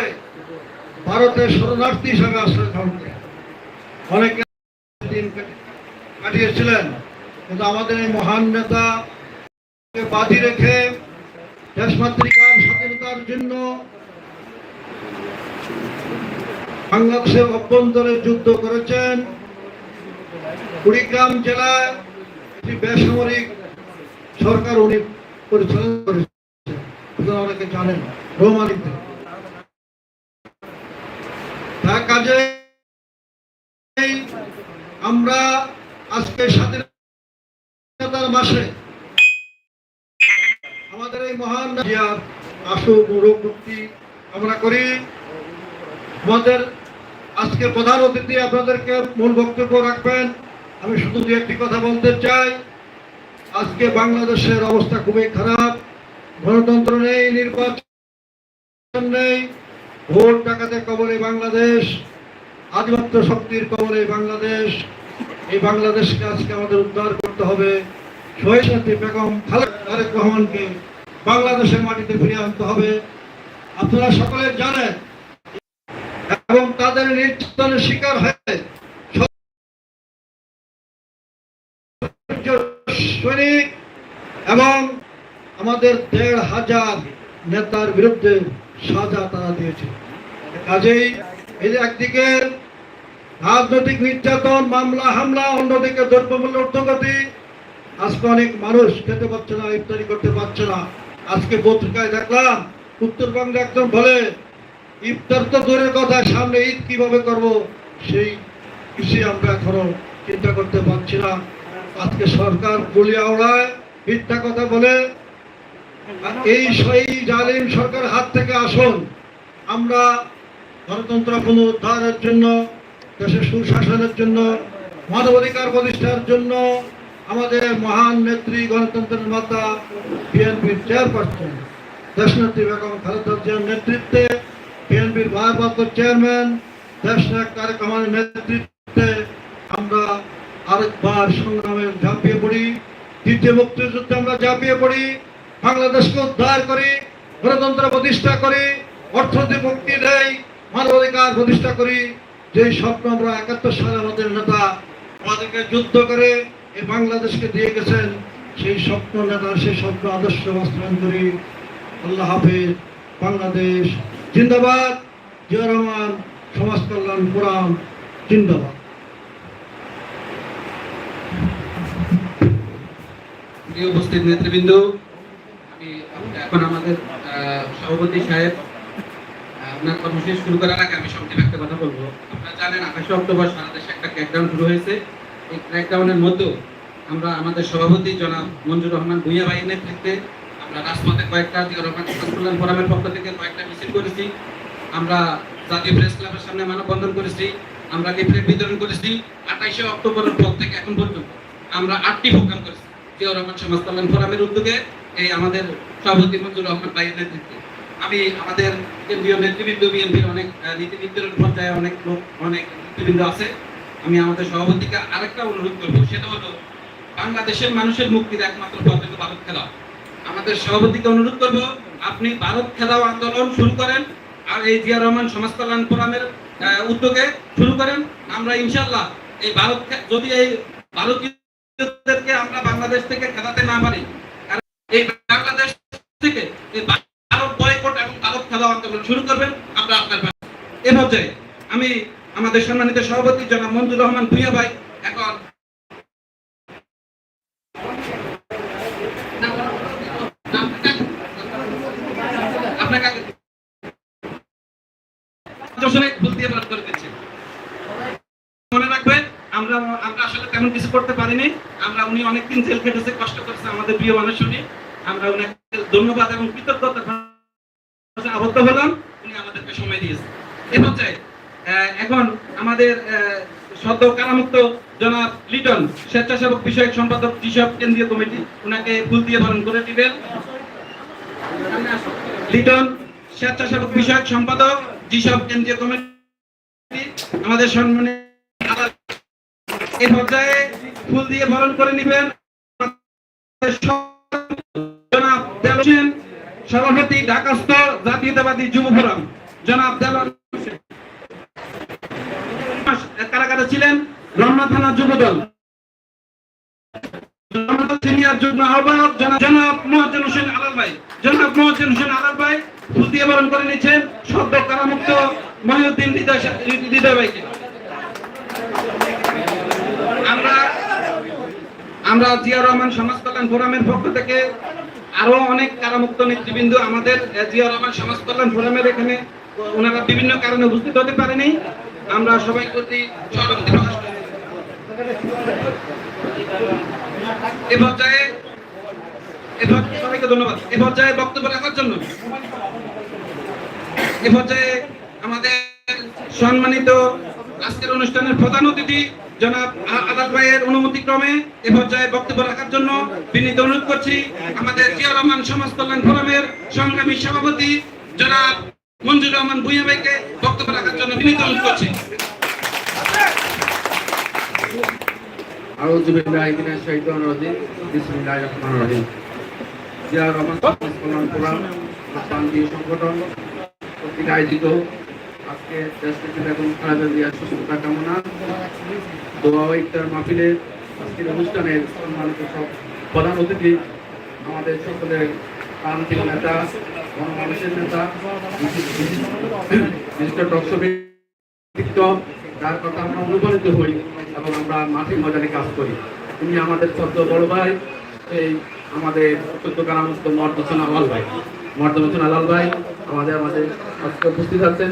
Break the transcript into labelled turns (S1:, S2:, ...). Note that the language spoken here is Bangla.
S1: করে ভারতের শরণার্থী হিসাবে আশ্রয় গ্রহণ করে। অনেকে দিন কাটিয়েছিলেন, কিন্তু আমাদের এই মহান নেতা বাজি রেখে দেশমাতৃকার স্বাধীনতার জন্য বাংলাদেশের অভ্যন্তরে যুদ্ধ করেছেন। কুড়িগ্রাম জেলায় বেসামরিক সরকার উনি পরিচালনা করেছেন। অনেকে জানেন, রোমানিতে তার কাজে আমরা আজকে স্বাধীনতার মাসে আমাদের এই মহান জিয়ার আশু মুক্তি আমরা করি। আমাদের আজকে প্রধান অতিথি আপনাদেরকে মূল বক্তব্য রাখবেন। আমি শুধু দু একটি কথা বলতে চাই। আজকে বাংলাদেশের অবস্থা খুবই খারাপ। গণতন্ত্র নেই, নির্বাচন নেই, ভোট ডাকাতে কবলে বাংলাদেশ, আধিপত্য শক্তির কবলে বাংলাদেশ। এই বাংলাদেশকে আজকে আমাদের উদ্ধার করতে হবে। শহীদ বেগম তারেক রহমানকে বাংলাদেশের মাটিতে ফিরিয়ে আনতে হবে। আপনারা সকলে জানেন এবং তাদের নির্যাতনের শিকার হয়ে সৈনিক এবং আমাদের দেড় হাজার নেতার বিরুদ্ধে সাজা তারা দিয়েছে। কাজেই এই একদিকে রাজনৈতিক নির্যাতন, মামলা, হামলা, অন্যদিকে দ্রব্যমূল্য ঊর্ধ্বগতি। আজকে অনেক মানুষ খেতে পারছে না, ইফতারি করতে পারছে না। আজকে পত্রিকায় দেখলাম, উত্তরবঙ্গে একজন বলে, ইফতার তো দূরের কথা, সামনে ঈদ কীভাবে করব? সেই কিছু আমরা এখনও চিন্তা করতে পারছি না। আজকে সরকার গুলি আওড়ায় মিথ্যা কথা বলে এই সেই জালিম সরকার হাত থেকে আসুন। আমরা গণতন্ত্র পুনরুদ্ধারের জন্য দেশের সুশাসনের জন্য, মানবাধিকার প্রতিষ্ঠার জন্য আমাদের মহান নেত্রী গণতন্ত্রের মাতা বিএনপির চেয়ারপারসন দেশনেত্রী বেগম খালেদা জিয়ার নেতৃত্বে বিএনপির ভারপ্রাপ্ত চেয়ারম্যান দেশনায়ক তারেক রহমানের নেতৃত্বে আমরা আরেকবার সংগ্রামে ঝাঁপিয়ে পড়ি। দ্বিতীয় মুক্তিযুদ্ধে আমরা ঝাঁপিয়ে পড়ি। বাংলাদেশকে উদ্ধার করি, গণতন্ত্র প্রতিষ্ঠা করি অর্থনৈতিক মুক্তি দেয় মানবাধিকার প্রতিষ্ঠা করি। যে স্বপ্ন আমরা একাত্তর সালে আমাদের নেতা আমাদেরকে যুদ্ধ করে এই বাংলাদেশকে দিয়ে গেছেন, সেই স্বপ্ন নেতা, সেই স্বপ্ন আদর্শ বাস্তবায়ন করি আল্লাহ হাফেজ, বাংলাদেশ জিন্দাবাদ। জিয়া রহমান, সমাজ কল্যাণ পুরাণ জিন্দাবাদ।
S2: উপস্থিত নেতৃবৃন্দ, আমি এখন আমাদের সভাপতি সাহেব আপনার কর্মসূচি শুরু করার আগে আমি সংক্ষেপে একটা কথা বলব। জানেন, আঠাশে অক্টোবর সারা দেশে একটা ক্র্যাকডাউন শুরু হয়েছে। এই ক্র্যাকডাউনের মধ্যেও আমরা আমাদের সভাপতি জনাব মঞ্জুর রহমান ভুইয়া ভাইয়ের নেতৃত্বে আমরা রাজপথে কয়েকটা জিয়া রহমান কল্যাণ ফোরামের পক্ষ থেকে কয়েকটা মিছিল করেছি। আমরা জাতীয় প্রেস ক্লাবের সামনে মানববন্ধন করেছি। আমরা লিফলেট বিতরণ করেছি আঠাইশে অক্টোবরের পর থেকে এখন পর্যন্ত। আমরা আটটি প্রোগ্রাম করেছি। জিয়া রহমান সমাজ কল্যাণ ফোরামের উদ্যোগে এই আমাদের সভাপতি মঞ্জুর রহমান ভাইয়ের নেতৃত্বে। আমি আমাদের কেন্দ্রীয় নেতৃবৃন্দ, বিএনপির অনেক নীতি নির্ধারণ পর্যায়ে অনেক লোক, অনেক নেতৃবৃন্দ আছে। আমি আমাদের সভাপতিকে আরেকটা অনুরোধ করব, সেটা হলো বাংলাদেশের মানুষের মুক্তির একমাত্র পথ হলো ভারত খেলাও আমাদের সভাপতিকে অনুরোধ করব, আপনি ভারত খেলাও আন্দোলন শুরু করেন আর এই জিয়া রহমান সমাজ কল্যাণ ফোরামের উদ্যোগে শুরু করেন। আমরা ইনশাল্লাহ এই ভারত যদি এই ভারতীয়দেরকে আমরা বাংলাদেশ থেকে খেলাতে না পারি, কারণ এই বাংলাদেশ থেকে আন্দোলন শুরু করবেন, আমরা আপনার পাশে। এ পর্যায়ে আমি আমাদের সম্মানিত সভাপতি জনাব মঞ্জুর রহমান ভুইয়া ভাই, এখন আমরা আমরা আসলে তেমন কিছু করতে পারিনি। আমরা, উনি অনেকদিন জেল খেটেছে, কষ্ট করেছে আমাদের প্রিয় মানুষ উনি। আমরা ওনাকে ধন্যবাদ এবং কৃতজ্ঞতা আবদ্ধ হলাম, উনি আমাদেরকে সময় দিয়েছে এ পর্যায়ে এখন আমাদের সদ্য কারামুক্ত জনাব লিটন, স্বেচ্ছাসেবক বিষয়ক সম্পাদক, কৃষক কেন্দ্রীয় কমিটি ওনাকে ফুল দিয়ে বরণ করে দিবেন। লিটন, স্বেচ্ছাসেবক বিষয়ক সম্পাদক যেসব কেন্দ্রীয় কমিটি, আমাদের সম্মানে এই পর্যায়ে ফুল দিয়ে বরণ করে নেবেন। জনাব সভাপতি ঢাকাস্থ জাতীয়তাবাদী যুব ফোরাম, জনাব কারাগারে ছিলেন রমনা থানা সদ্য কারামুক্ত মহিউদ্দিন আমরা আমরা জিয়া রহমান সমাজ কল্যাণ ফোরামের পক্ষ থেকে আরও অনেক কারামুক্ত নেতৃবৃন্দ আমাদের জিয়া রহমান সমাজ কল্যাণ ফোরামের এখানে, ওনারা বিভিন্ন কারণে উপস্থিত হতে পারেনি। আমরা সবাই প্রতি ধন্যবাদ। বক্তব্য রাখার জন্য আমাদের সম্মানিত আজকের অনুষ্ঠানের প্রধান অতিথি জনাব আ- আদাল ভাইয়ের অনুমতি ক্রমে এ পর্যায়ে বক্তব্য রাখার জন্য বিনীত অনুরোধ করছি। আমাদের জিয়া রহমান সমাজ কল্যাণ ফোরামের সংগ্রামী সভাপতি জনাব মঞ্জুর রহমান ভুইয়া ভাইকে বক্তব্য রাখার জন্য বিনীত অনুরোধ করছি।
S3: আউযু বিল্লাহি মিনাশ শাইতানির রাজিম। বিসমিল্লাহির রহমানির রহিম। রহমান সমাজ কল্যাণ সংগঠন আয়োজিত আজকে সুস্থতা কামনা। দোয়া ইফতার আজকের অনুষ্ঠানের সম্মানিত সব প্রধান অতিথি, আমাদের সকলের নেতা, গণমানুষের নেতা যার কথা আমরা অনুপ্রাণিত হই এবং আমরা মাঠে ময়দানে কাজ করি। তুমি আমাদের সদ্য বড় ভাই এই আমাদের চোদ্দ কারামুক্ত মর্দসন আলাল ভাই। মর্দসন আলাল ভাই আমাদের আমাদের আজকে উপস্থিত আছেন।